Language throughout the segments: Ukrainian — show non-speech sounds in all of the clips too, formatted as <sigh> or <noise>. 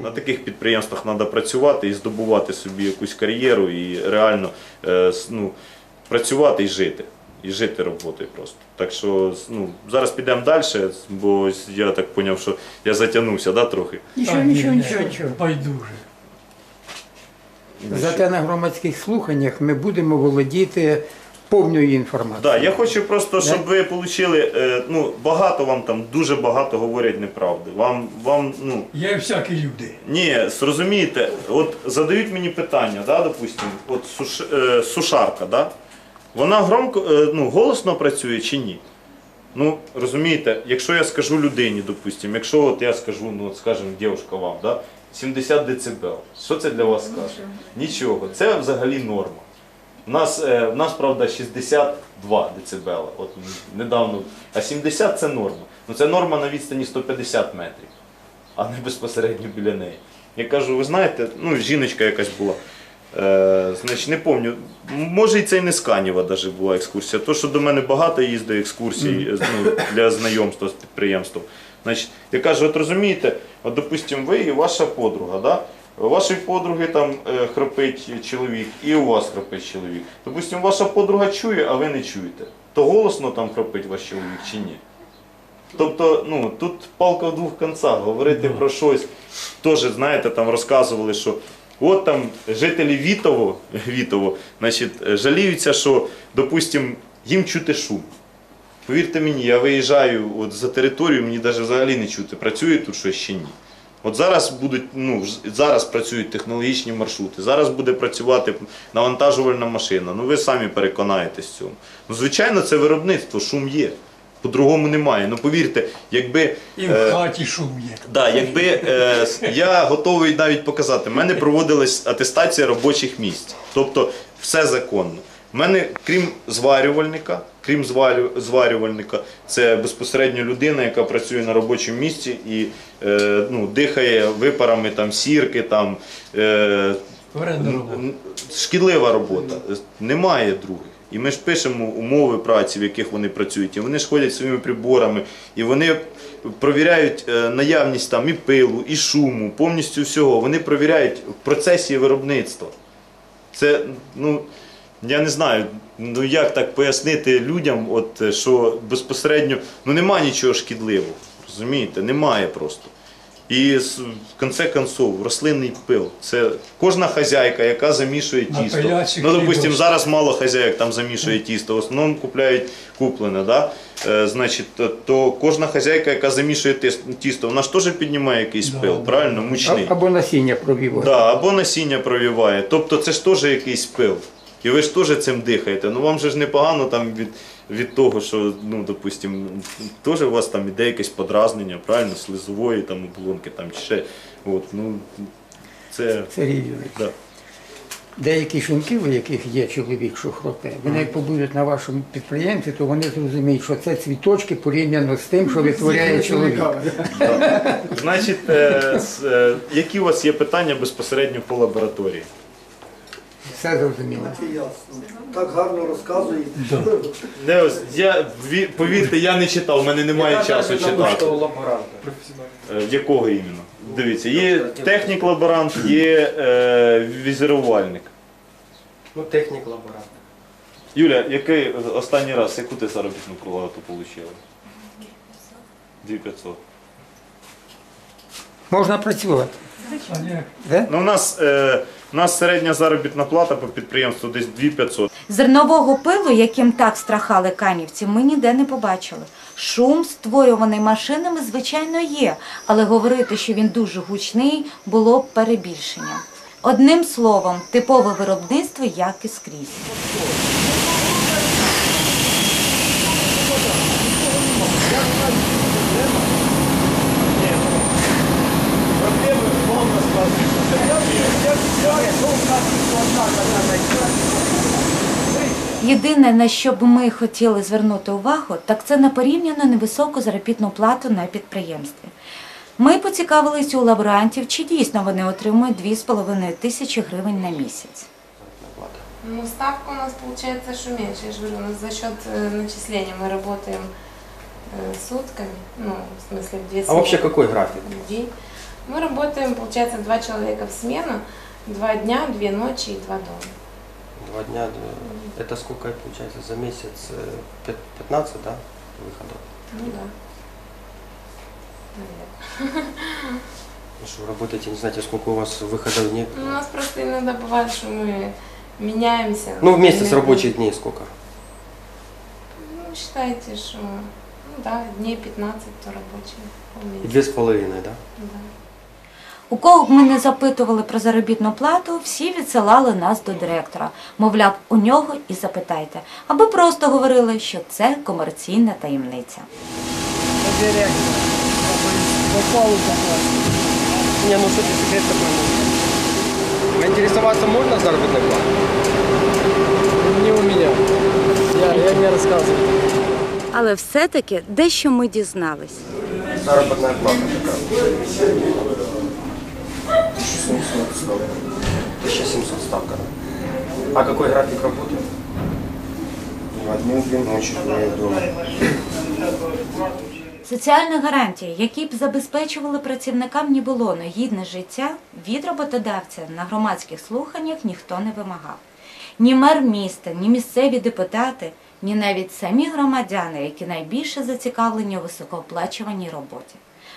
На таких підприємствах треба працювати і здобувати собі якусь кар'єру і реально е, ну, працювати і жити. І жити роботою просто. Так що ну, зараз підемо далі, бо я так зрозумів, що я затягнувся да, трохи. Нічого, нічого, нічого, нічого. Байдуже. Зате на громадських слуханнях ми будемо володіти повною інформацією. Да, я хочу просто, щоб ви отримали, е, ну, багато вам там, дуже багато говорять неправди. Вам, вам, ну, Є всякі люди. ні, зрозумієте, от задають мені питання, да, допустим, от суш, е, сушарка, да? вона громко, е, ну, голосно працює чи ні? Ну, розумієте, якщо я скажу людині, допустим, якщо от я скажу, ну, от, скажімо, дівчинка вам, да, 70 дБ, що це для вас скаже? Нічого. Це взагалі норма. У нас, е, в нас, правда, 62 дБ, от недавно, а 70 це норма. Ну це норма на відстані 150 метрів, а не безпосередньо біля неї. Я кажу, ви знаєте, ну жіночка якась була. Е, значить, не пам'ятаю, може і це і не з Канєва навіть була екскурсія. То, що до мене багато їздить екскурсій е, ну, для знайомства з підприємством. Значить, я кажу, от розумієте, от, допустим, ви і ваша подруга, да? У вашої подруги там е, храпить чоловік, і у вас храпить чоловік. Допустим, ваша подруга чує, а ви не чуєте. То голосно там храпить ваш чоловік чи ні? Тобто, ну, тут палка в двох кінцях, говорити про щось. Теж, знаєте, там розказували, що от там жителі Вітово, Вітово значить, жаліються, що, допустим, їм чути шум. Повірте мені, я виїжджаю от за територію, мені навіть взагалі не чути, працює тут щось чи ні. От зараз будуть, ну зараз працюють технологічні маршрути, зараз буде працювати навантажувальна машина. Ну ви самі переконаєтесь в цьому. Ну, звичайно, це виробництво, шум є. По-другому немає. Ну повірте, якби. І е, в хаті шум є. Да, якби е, я готовий навіть показати, в мене проводилась атестація робочих місць. Тобто все законно. У мене, крім зварювальника, крім зварювальника, це безпосередньо людина, яка працює на робочому місці і е, ну, дихає випарами там, сірки, там, е, Вредна робота. Шкідлива робота. Немає других. І ми ж пишемо умови праці, в яких вони працюють. І вони ж ходять своїми приборами, і вони провіряють е, наявність там і пилу, і шуму, повністю всього. Вони провіряють в процесі виробництва. Це, ну, я не знаю, ну як так пояснити людям, от, е, що безпосередньо ну, немає нічого шкідливого. Розумієте? Немає просто. І в кінці концов, рослинний пил. Це кожна хазяйка, яка замішує тісто. Ну, допустим, хлібах. зараз мало хазяїк там замішує тісто, в основному купляють куплене. Да? Е, значить, то, кожна хазяйка, яка замішує тісто, вона ж теж піднімає якийсь Да, пил, да, правильно? Мучний. Або насіння провівати. Да, або насіння провіває. Тобто це ж теж якийсь пил. І ви ж теж цим дихаєте. Ну вам же ж непогано там від, від того, що, ну, допустим, теж у вас там іде якесь подразнення, правильно, слизової там оболонки там чи ще. От, ну, це. Сергій Юрійович, Да. деякі жінки, у яких є чоловік, що хропе, вони як побудуть на вашому підприємстві, то вони зрозуміють, що це цвіточки порівняно з тим, що витворяє чоловік. Значить, е, с- е, які у вас є питання безпосередньо по лабораторії? Все зрозуміло. Так гарно розказуєте. Не, ось, я, ві- повірте, я не читав, у мене немає часу читати. Е, Якого іменно? Дивіться, є технік-лаборант, є е, візерувальник. Ну, технік лаборанта. Юля, який останній раз, яку ти заробітну плату отримала? 2500. Можна працювати. Ну, у нас, е, у нас середня заробітна плата по підприємству десь 2500. Зернового пилу, яким так страхали канівці, ми ніде не побачили. Шум, створюваний машинами, звичайно, є, але говорити, що він дуже гучний, було б перебільшенням. Одним словом, типове виробництво, як і скрізь. Єдине, на що б ми хотіли звернути увагу, так це на порівняно невисоку заробітну плату на підприємстві. Ми поцікавилися у лаборантів, чи дійсно вони отримують 2,5 тисячі гривень на місяць. Ну, ставка у нас получается, что меньше. Я же говорю, у нас за счет э, начисления мы работаем э, сутками, ну, в смысле, в две А вообще смены какой график? в день. Мы работаем, получается, два человека в смену, два дня, две ночи и два дома. Два дня. да. Это сколько получается за месяц? Э, пят- 15, да? Выходов. Ну да. Наверное. Ну <laughs> что, работаете, не знаете, сколько у вас выходов дней? Ну, У нас просто иногда бывает, что мы меняемся. Ну, в месяц рабочих дней сколько? Ну, считайте, что, ну да, дней 15 то. И полмесяца. две с половиной, да? Да. У кого б ми не запитували про заробітну плату, всі відсилали нас до директора. Мовляв, у нього і запитайте. Або просто говорили, що це комерційна таємниця. Не, ну что ты секрет такой? А интересоваться можно заработной платой? Не у меня. Я, я не рассказываю. Але все-таки дещо ми дізнались. Заработная плата какая? 1700 ставка. да? А какой график работы? Одну две ночи двое дома. Соціальних гарантій, які б забезпечували працівникам Ніболону гідне життя, від роботодавця на громадських слуханнях ніхто не вимагав. Ні мер міста, ні місцеві депутати, ні навіть самі громадяни, які найбільше зацікавлені у високооплачуваній роботі.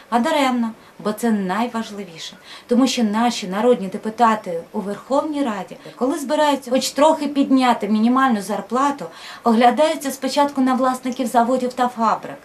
А даремно, бо це найважливіше, тому що наші народні депутати у Верховній Раді, коли збираються хоч трохи підняти мінімальну зарплату, оглядаються спочатку на власників заводів та фабрик.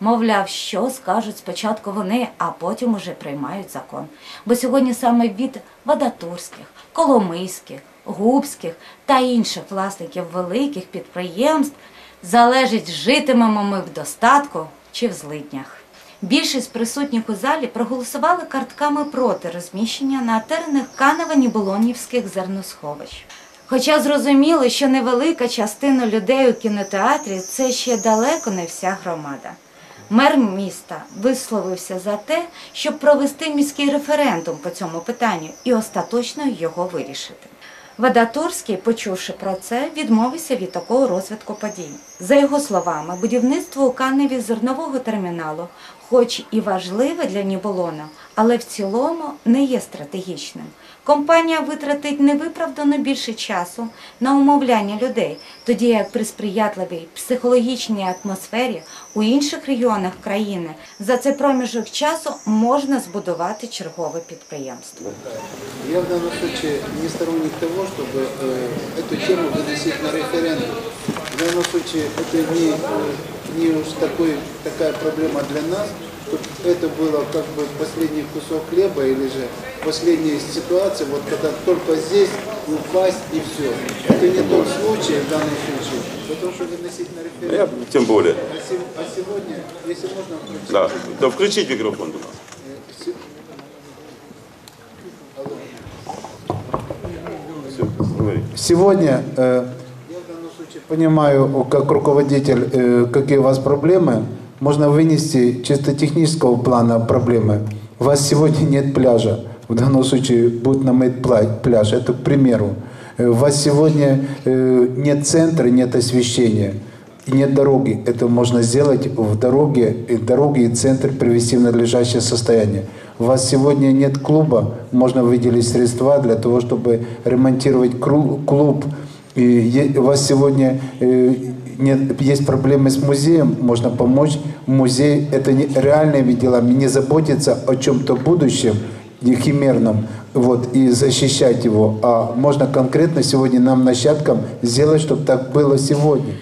Мовляв, що скажуть спочатку вони, а потім уже приймають закон. Бо сьогодні саме від Вадатурських, Коломийських, Губських та інших власників великих підприємств залежить, житимемо ми в достатку чи в злиднях. Більшість присутніх у залі проголосували картками проти розміщення на теренах Канева-Ніболонівських зерносховищ. Хоча зрозуміли, що невелика частина людей у кінотеатрі це ще далеко не вся громада. Мер міста висловився за те, щоб провести міський референдум по цьому питанню і остаточно його вирішити. Вадатурський, почувши про це, відмовився від такого розвитку подій. За його словами, будівництво у Каневі зернового терміналу, хоч і важливе для Ніболона, але в цілому не є стратегічним. Компанія витратить невиправдано більше часу на умовляння людей, тоді як при сприятливій психологічній атмосфері у інших регіонах країни за цей проміжок часу можна збудувати чергове підприємство. Я в данном случае не сторонник того, чтобы э, эту тему выносить на референдум. В данном случае это не, э, не уж такой, такая проблема для нас, чтобы Это было как бы последний кусок хлеба или же последняя ситуация, вот когда только здесь упасть и все. Это не тот случай в данном случае, потому что выносить на Я, референдум. тем более. А, а сегодня, если можно, включить, Да. Да включить микрофон, у нас. Сегодня э, я в данном случае понимаю, как руководитель, э, какие у вас проблемы. Можно вынести чисто технического плана проблемы. У вас сегодня нет пляжа. В данном случае будет намыт пляж. Это к примеру. Э, У вас сегодня э, нет центра, нет освещения. И нет дороги. Это можно сделать в дороге, и дороги и центр привести в надлежащее состояние. У вас сегодня нет клуба, можно выделить средства для того, чтобы ремонтировать клуб. И у вас сегодня э, нет, есть проблемы с музеем, можно помочь. Музей – это не, реальными делами, не заботиться о чем-то будущем, не химерном, вот, и защищать его. А можно конкретно сегодня нам, нащадкам, сделать, чтобы так было сегодня.